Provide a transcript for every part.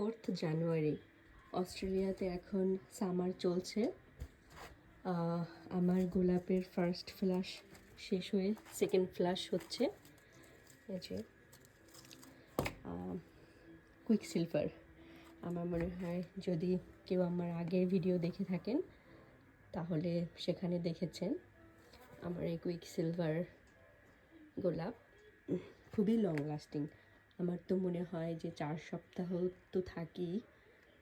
Fourth January. অস্ট্রেলিয়াতে এখন summer চলছে। আমার গোলাপের ফার্স্ট ফ্লাশ শেষ হয়ে সেকেন্ড ফ্লাশ হচ্ছে। যে কুইক সিলভার আমার মনে হয় যদি কেউ আমার আগের ভিডিও দেখে থাকেন, তাহলে সেখানে দেখেছেন আমার এই কুইক সিলভার গোলাপ খুবই লং লাস্টিং আমার তো মনে হয় যে চার সপ্তাহ তো থাকি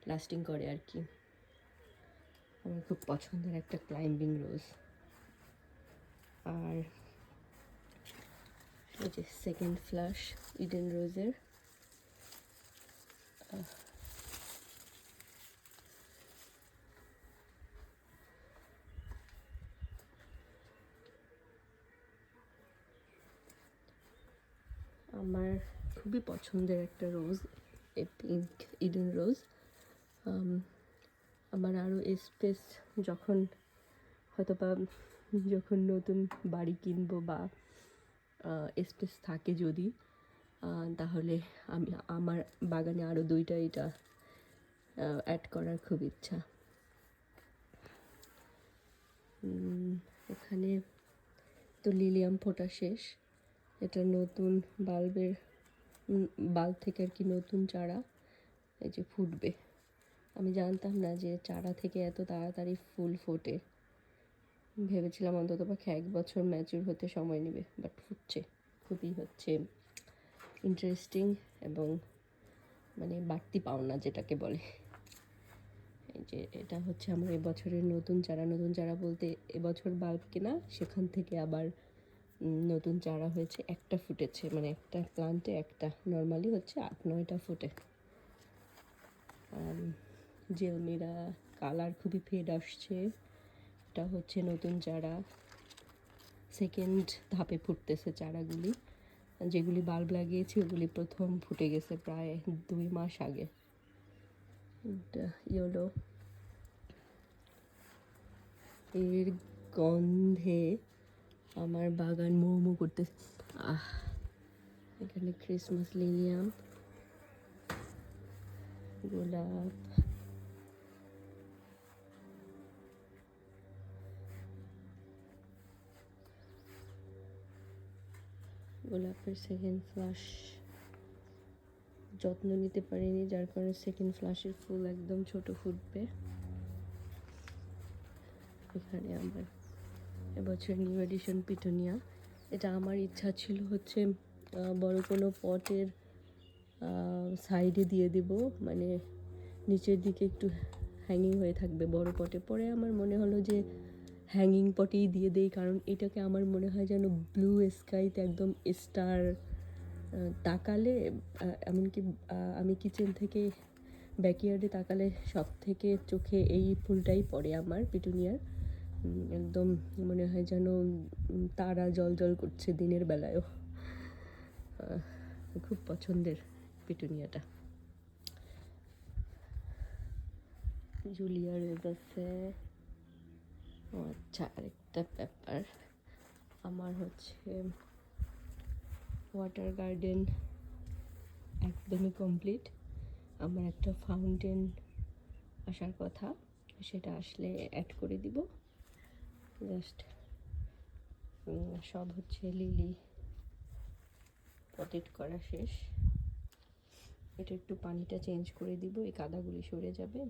লাস্টিং করে আর কি। আমার খুব পছন্দের একটা ক্লাইম্বিং রোজ আর এই যে সেকেন্ড ফ্লাশ ইডেন রোজের আমার খুবই পছন্দের একটা রোজ এই পিঙ্ক ইডেন রোজ আমার আরও স্পেস যখন হয়তো বা যখন নতুন বাড়ি কিনবো বা স্পেস থাকে যদি তাহলে আমি, আমার বাগানে আরও দুইটা এটা অ্যাড করার খুব ইচ্ছা। এখানে তো লিলিয়াম ফোটা শেষ এটা নতুন বাল্বের বাল্ব থেকে আর কি নতুন চারা এই যে ফুটবে। আমি জানতাম না যে চারা থেকে এত তাড়াতাড়ি ফুল ফোটে। ভেবেছিলাম অন্তত পক্ষে এক বছর ম্যাচুর হতে সময় নেবে বাট ফুটছে, খুবই হচ্ছে ইন্টারেস্টিং এবং মানে বাড়তি পাওনা যেটাকে বলে। এই যে এটা হচ্ছে আমার এবছরের নতুন চারা। নতুন চারা বলতে এবছর বাল্ব কেনা, সেখান থেকে আবার নতুন চারা হয়েছে, একটা ফুটেছে মানে একটা প্লান্টে একটা নর্মালি হচ্ছে আট, নয়টা ফুটে। আর জেলমিরা কালার খুবই ফেড আসছে, এটা হচ্ছে নতুন চারা। সেকেন্ড ধাপে ফুটতেছে চারাগুলি, যেগুলি বাল্ব লাগিয়েছি, ওগুলি প্রথম ফুটে গেছে প্রায় দুই মাস আগে। ইয়েলো এর গন্ধে আমার বাগান মোমো করতে। আহ, এখানে ক্রিসমাস লিলিয়াম গোলাপ। গোলাপের সেকেন্ড ফ্লাশ যত্ন নিতে পারিনি, যার কারণে সেকেন্ড ফ্লাশের ফুল একদম ছোট ফুটবে। এখানে আমার এবছর নিউ এডিশন পিটুনিয়া এটা আমার ইচ্ছা ছিল হচ্ছে বড় কোনো পটের সাইডে দিয়ে দেব। মানে নিচের দিকে একটু হ্যাঙ্গিং হয়ে থাকবে বড় পটে। পরে আমার মনে হলো যে হ্যাঙ্গিং পটেই দিয়ে দেই, কারণ এটাকে আমার মনে হয় যেন ব্লু স্কাইতে একদম স্টার তাকালে এমনকি আমি কিচেন থেকে ব্যাকইয়ার্ডে তাকালে সব থেকে চোখে এই ফুলটাই পড়ে আমার পিটুনিয়ার একদম মনে হয় যেন তারা জল জল করছে দিনের বেলায়ও। খুব পছন্দের পিটুনিয়াটা। জুলিয়া রোজ আছে। ও আচ্ছা আরেকটা ব্যাপার। আমার হচ্ছে ওয়াটার গার্ডেন একদমই কমপ্লিট আমার একটা ফাউন্টেন আসার কথা, সেটা আসলে অ্যাড করে দিব। জাস্ট সব হচ্ছে লিলি পটেট করা শেষ। এটা একটু পানিটা চেঞ্জ করে দিব, এই কাদাগুলি সরে যাবে।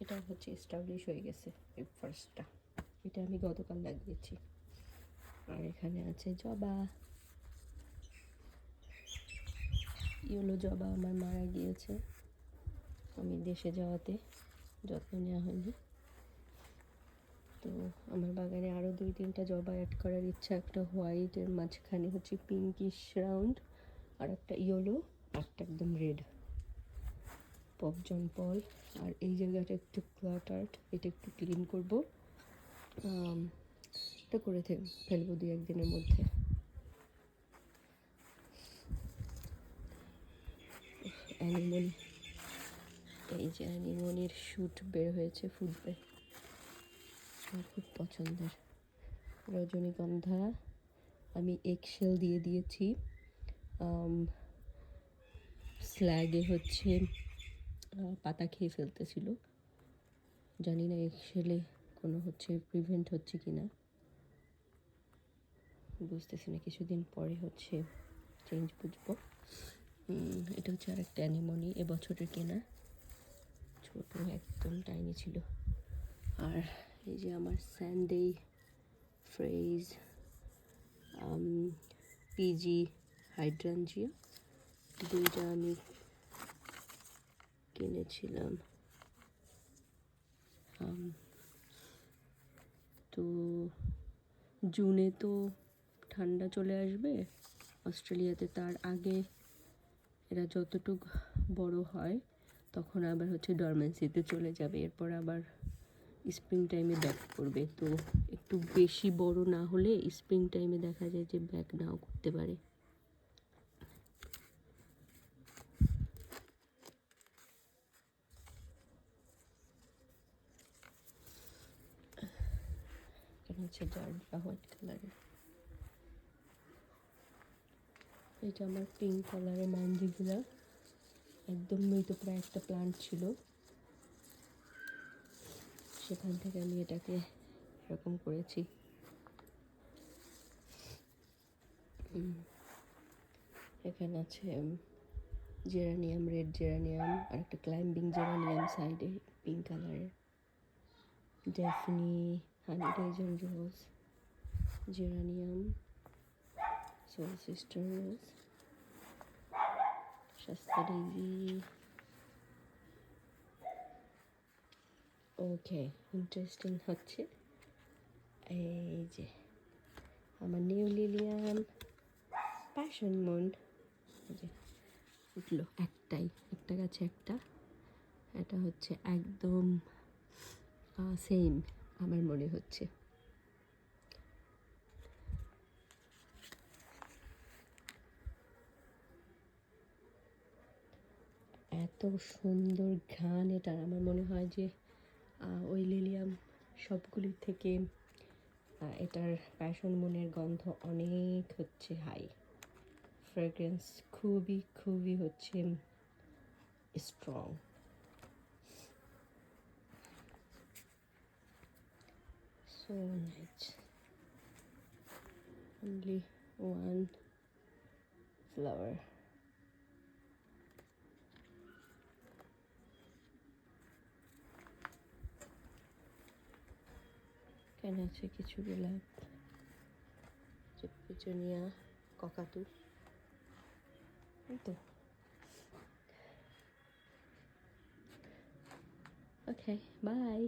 এটা হচ্ছে এস্টাবলিশ হয়ে গেছে এই ফার্স্টটা এটা আমি গতকাল লাগিয়েছি। আর এখানে আছে জবা। ইয়েলো জবা আমার মারা গিয়েছে। আমি দেশে যাওয়াতে যত্ন নেওয়া হয়নি। তো আমার বাগানে আরও দুই, তিনটা জবা অ্যাড করার ইচ্ছা, একটা হোয়াইটের মাঝখানে হচ্ছে পিঙ্কিশ রাউন্ড আর একটা ইয়েলো একটা একদম রেড পপজন পল আর এই জায়গাটা একটু ক্লাটার্ড এটা একটু ক্লিন করব। এটা করে ফেলব দু একদিনের মধ্যে। অ্যানিমনি এই যে অ্যানিমনির শ্যুট বের হয়েছে, ফুটবে। আমার খুব পছন্দের। রজনীগন্ধা আমি এক্সেল দিয়ে দিয়েছি। স্ল্যাগে হচ্ছে পাতা খেয়ে ফেলতেছিল। জানি না এক্সেলে কোনো হচ্ছে প্রিভেন্ট হচ্ছে কি না বুঝতেছি না, কিছুদিন পরে হচ্ছে চেঞ্জ বুঝব। এটা হচ্ছে আর একটা অ্যানিমনি এবছরের কেনা। ছোটো, একদম টাইনি ছিল। আর এই যে আমার স্যান্ডে ফ্রেজ পিজি হাইড্রানজিয়া দুইটা আমি কিনেছিলাম। তো জুনে তো ঠান্ডা চলে আসবে, অস্ট্রেলিয়াতে তার আগে এরা যতটুক বড় হয়, তখন আবার হচ্ছে ডরমেন্সিতে চলে যাবে। এরপর আবার স্প্রিং টাইমে ব্যাক করবে। তো একটু বেশি বড় না হলে স্প্রিং টাইমে দেখা যায় যে ব্যাক নাও করতে পারে। হোয়াইট কালারের এটা আমার পিঙ্ক কালারের মান্দিগুলা একদম মৃত প্রায় একটা প্লান্ট ছিল। সেখান থেকে আমি এটাকে এরকম করেছি। এখানে আছে জেরানিয়াম রেড জেরানিয়াম আর একটা ক্লাইম্বিং জেরানিয়াম সাইডে পিঙ্ক কালারের Daphne honey Dijon rose geranium soul sister rose Shasta daisy okay interesting হচ্ছে। এই যে, আমার নিউ লিলিয়াম প্যাশন মুন এই যে, উঠল একটাই, একটা গাছে একটা। এটা হচ্ছে একদম সেম আমার মনে হচ্ছে। এত সুন্দর ঘ্রাণ এটার, আমার মনে হয় যে ওই লিলিয়াম সবগুলির থেকে এটার প্যাশন মনের গন্ধ অনেক হচ্ছে হাই ফ্রেগ্রেন্স খুবই খুবই হচ্ছে strong so nice only one flower কেন আছে কিছু গোলাপ পিচনিয়া ককাতু তো। Okay bye